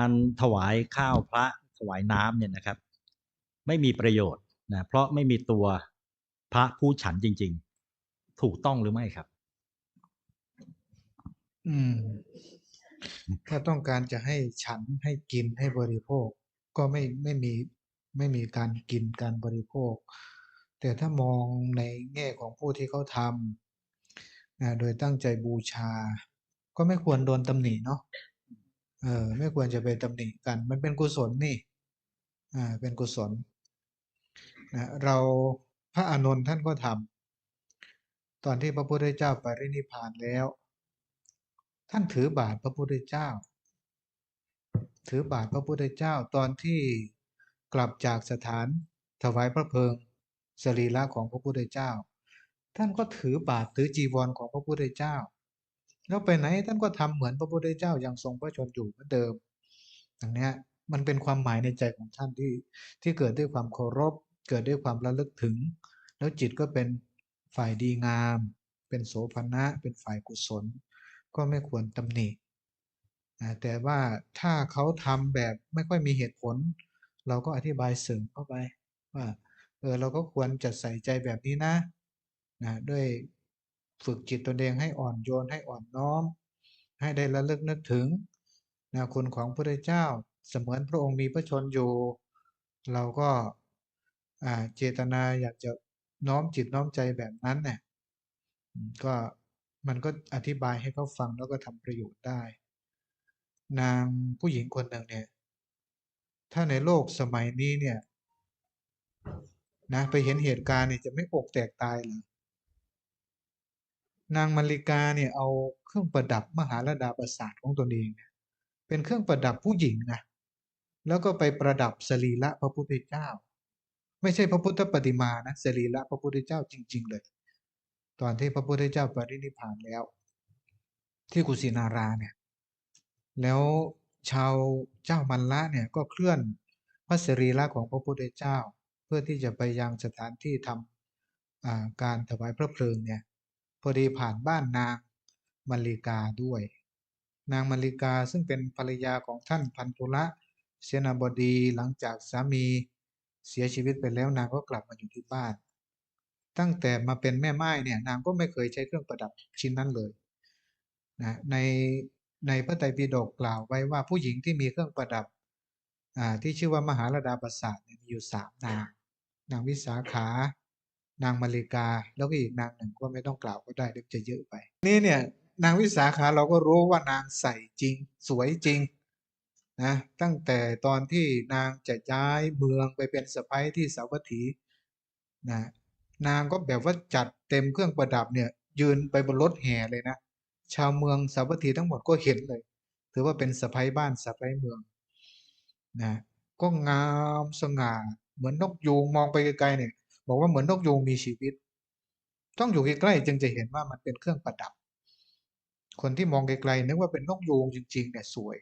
การถวายข้าวพระถวายน้ำเนี่ยนะครับ ไม่มีประโยชน์นะเพราะไม่มีตัวพระผู้ฉันจริง ๆ ถูกต้องหรือไม่ครับ อืม ถ้าต้องการจะให้ฉันให้กินให้บริโภค ก็ไม่ไม่มีไม่มีการกินการบริโภค แต่ถ้ามองในแง่ของผู้ที่เขาทำนะโดยตั้งใจบูชา ก็ไม่ควรโดนตำหนิเนาะ เออไม่ควรจะไปตำหนิกัน มันเป็นกุศลนี่อ่าเป็นกุศลนะเราพระอานนท์ท่านก็ทำตอนที่พระพุทธเจ้าปรินิพพานแล้ว ท่านถือบาทพระพุทธเจ้า ถือบาทพระพุทธเจ้าตอนที่กลับจากสถานถวายพระเพลิงสรีระของพระพุทธเจ้า ท่านก็ถือบาทถือจีวรของพระพุทธเจ้า แล้วไปไหนท่านก็ทำเหมือนพระพุทธเจ้ายังทรงพระชนอยู่เหมือนเดิมอย่างนี้มันเป็นความหมายในใจของท่านที่ที่เกิดด้วยความเคารพ เกิดด้วยความระลึกถึง แล้วจิตก็เป็นฝ่ายดีงาม เป็นโสภณะ เป็นฝ่ายกุศล ก็ไม่ควรตำหนิแต่ว่าถ้าเขาทำแบบไม่ค่อยมีเหตุผล เราก็อธิบายเสริมเข้าไปว่าเออเราก็ควรจะใส่ใจแบบนี้นะนะด้วย ฝึกจิตตนเองให้อ่อนโยนให้อ่อนน้อม ให้ได้ระลึกนึกถึงนะคุณของพระเจ้าเสมือนพระองค์มีพระชนอยู่ เราก็เจตนาอยากจะน้อมจิตน้อมใจแบบนั้นเนี่ยก็มันก็อธิบายให้เขาฟังแล้วก็ทำประโยชน์ได้ นางผู้หญิงคนหนึ่งเนี่ย ถ้าในโลกสมัยนี้เนี่ยนะไปเห็นเหตุการณ์เนี่ยจะไม่อกแตกตายเลย นางมาริกาเนี่ยเอาเครื่องประดับมหาลดาประสาทของตนเองเนี่ยเป็นเครื่องประดับผู้หญิงนะแล้วก็ไปประดับสรีระพระพุทธเจ้า ไม่ใช่พระพุทธปฏิมานะสรีระพระพุทธเจ้าจริง ๆ เลย ตอนที่พระพุทธเจ้าปรินิพพานแล้ว ที่กุสินาราเนี่ยแล้วชาวเจ้ามันละเนี่ยก็เคลื่อนพระสรีระของพระพุทธเจ้า เพื่อที่จะไปยังสถานที่ทำอ่าการถวายพระเพลิงเนี่ย พอดีผ่านบ้านนางมาริกาด้วย นางมาริกาซึ่งเป็นภรรยาของท่านพันธุละเสนาบดีหลังจากสามีเสียชีวิตไปแล้วนางก็กลับมาอยู่ที่บ้าน ตั้งแต่มาเป็นแม่ไม้เนี่ยนางก็ไม่เคยใช้เครื่องประดับชิ้นนั้นเลยนะในในพระไตรปิฎกกล่าวไว้ว่าผู้หญิงที่มีเครื่องประดับที่ชื่อว่ามหาลดาประสาทมีอยู่สามนาง นางวิสาขา นางมาริกาแล้วก็อีกนางหนึ่งก็ไม่ต้องกล่าวก็ได้เดี๋ยวจะเยอะไป นี่เนี่ยนางวิสาขาเราก็รู้ว่านางใส่จริง สวยจริงนะตั้งแต่ตอนที่นางจะย้ายเมืองไปเป็นสะใภ้ที่สาวัตถีนะนางก็แบบว่าจัดเต็มเครื่องประดับเนี่ยยืนไปบนรถแห่เลยนะ ชาวเมืองสาวัตถีทั้งหมดก็เห็นเลย ถือว่าเป็นสะใภ้บ้านสะใภ้เมืองนะก็งามสง่าเหมือนนกยูงมองไปไกลๆเนี่ย บอกว่าเหมือนนกยูงมีชีวิต ต้องอยู่ใกล้ๆจึงจะเห็นว่ามันเป็นเครื่องประดับ คนที่มองไกลๆนึกว่าเป็นนกยูงจริงๆเนี่ยสวย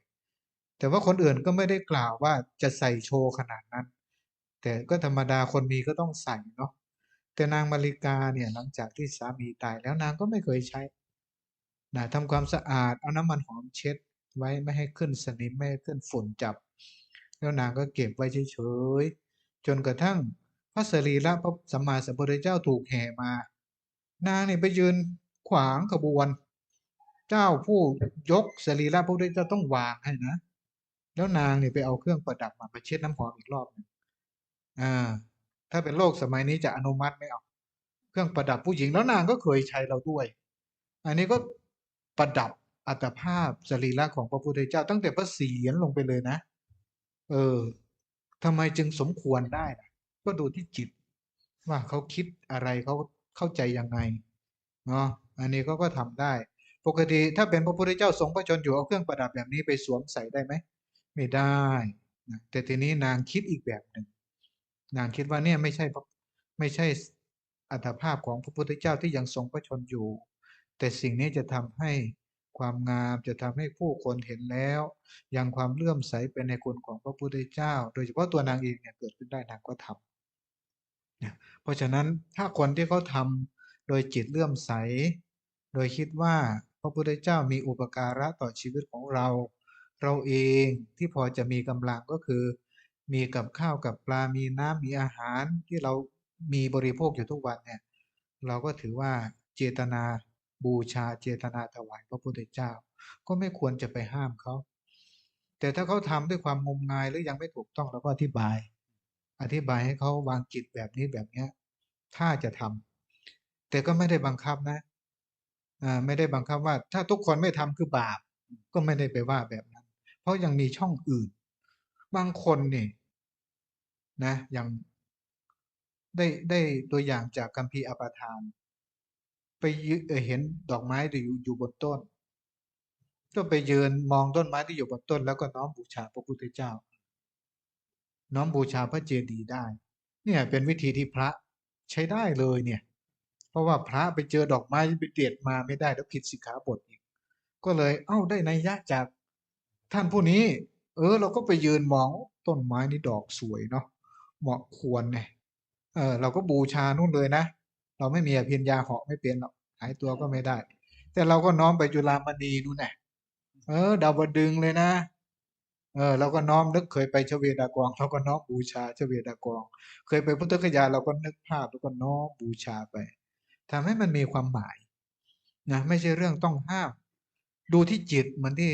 แต่ว่าคนอื่นก็ไม่ได้กล่าวว่าจะใส่โชว์ขนาดนั้น แต่ก็ธรรมดาคนมีก็ต้องใส่เนาะแต่นางมาริกาเนี่ยหลังจากที่สามีตายแล้วนางก็ไม่เคยใช้นะทำความสะอาดเอาน้ำมันหอมเช็ดไว้ไม่ให้ขึ้นสนิมไม่ให้ขึ้นฝุ่นจับ แล้วนางก็เก็บไว้เฉยๆจนกระทั่ง พระสรีระพระสัมมาสัมพุทธเจ้าถูกแห่มา นางเนี่ยไปยืนขวางขบวน เจ้าผู้ยกสรีระพระพุทธเจ้าต้องวางให้นะ แล้วนางเนี่ยไปเอาเครื่องประดับมาไปเช็ดน้ำหอมอีกรอบหนึงอ่า ถ้าเป็นโลกสมัยนี้จะอนุมัติไม่เอาเครื่องประดับผู้หญิงแล้วนางก็เคยใช้เราด้วย อันนี้ก็ประดับอัตภาพสรีระของพระพุทธเจ้าตั้งแต่พระเศียรลงไปเลยนะ เออทำไมจึงสมควรได้ล่ะ ก็ดูที่จิต ว่าเขาคิดอะไรเขาเข้าใจยังไงเนาะอันนี้เขาก็ทำได้ ปกติถ้าเป็นพระพุทธเจ้าทรงพระชนอยู่เอาเครื่องประดับแบบนี้ไปสวมใส่ได้ไหมไม่ได้นะแต่ทีนี้นางคิดอีกแบบหนึ่งนางคิดว่าเนี่ยไม่ใช่ไม่ใช่อัตภาพของพระพุทธเจ้าที่ยังทรงพระชนอยู่ แต่สิ่งนี้จะทำให้ความงามจะทำให้ผู้คนเห็นแล้วยังความเลื่อมใสเป็นในคุณของพระพุทธเจ้า โดยเฉพาะตัวนางเองเนี่ยเกิดขึ้นได้นางก็ทำนะ เพราะฉะนั้นถ้าคนที่เขาทำโดยจิตเลื่อมใส โดยคิดว่าพระพุทธเจ้ามีอุปการะต่อชีวิตของเรา เราเองที่พอจะมีกำลังก็คือ มีกับข้าวกับปลา มีน้ำมีอาหารที่เรามีบริโภคอยู่ทุกวันเนี่ยเราก็ถือว่าเจตนาบูชาเจตนาถวายพระพุทธเจ้า ก็ไม่ควรจะไปห้ามเขา แต่ถ้าเขาทำด้วยความงมงายหรือยังไม่ถูกต้องเราก็อธิบาย อธิบายให้เขาวางจิตแบบนี้แบบเนี้ย ถ้าจะทำแต่ก็ไม่ได้บังคับนะอ่าไม่ได้บังคับว่า ถ้าทุกคนไม่ทำคือบาป ก็ไม่ได้ไปว่าแบบนั้น เพราะยังมีช่องอื่น บางคนนี่นะอย่างได้ได้ตัวอย่างจากคัมภีอปาทาน ไปเเห็นดอกไม้ที่อยู่อยู่บนต้น ก็ไปยืนมองต้นไม้ที่อยู่บนต้น แล้วก็น้อมบูชาพระพุทธเจ้า น้อมบูชาพระเจดีย์ได้ เนี่ยเป็นวิธีที่พระใช้ได้เลยเนี่ย เพราะว่าพระไปเจอดอกไม้ไปเด็ดมาไม่ได้แล้วผิดสิกขาบทอีก ก็เลยเอ้าได้นัยยะจากท่านผู้นี้ เออ เราก็ไปยืนมองต้นไม้นี่ดอกสวยเนาะเหมาะควรเนี่ยเออเราก็บูชานู่นเลยนะ เราไม่มีอภิญญาเหาะไม่เป็นหรอกหายตัวก็ไม่ได้ แต่เราก็น้อมไปจุฬามณีนู่นน่ะเออดาวดึงเลยนะ เออเราก็น้อมนึกเคยไปชเวดากองเราก็น้อมบูชาชเวดากอง เคยไปพุทธคยาเราก็นึกภาพแล้วก็น้อมบูชาไปทำให้มันมีความหมายนะไม่ใช่เรื่องต้องห้าม ดูที่จิตเหมือนที่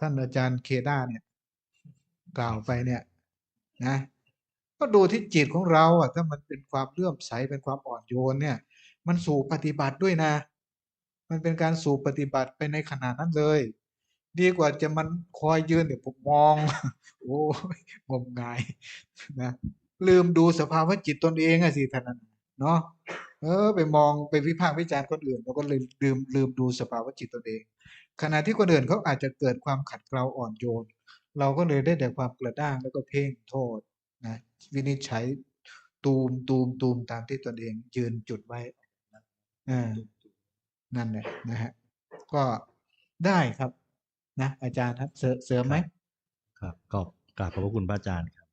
ท่านอาจารย์เคด้าเนี่ย กล่าวไปเนี่ยนะก็ดูที่จิตของเราอะถ้ามันเป็นความเลื่อมใสเป็นความอ่อนโยนเนี่ย มันสู่ปฏิบัติด้วยนะ มันเป็นการสู่ปฏิบัติไปในขณะนั้นเลย ดีกว่าจะมันคอยยืนเดี๋ยวผมมอง โอ้ยงมงายนะลืมดูสภาวะจิตตนเองอะสิท่านนั้นเนาะเออ ไปมองไปวิพากษ์วิจารณ์คนอื่นเราก็เลยลืมลืมดูสภาวะจิตตนเอง ขณะที่คนอื่นเขาอาจจะเกิดความขัดเกลาอ่อนโยน เราก็เลยได้แต่ความกระด้างแล้วก็เพ่งโทษนะวินิจฉัยตูมตูมตูมตามที่ตนเองยืนจุดไว้อ่านั่นแหละนะฮะก็ได้ครับ นะอาจารย์ครับเสริมไหมครับก็กราบขอบพระคุณพระอาจารย์ครับ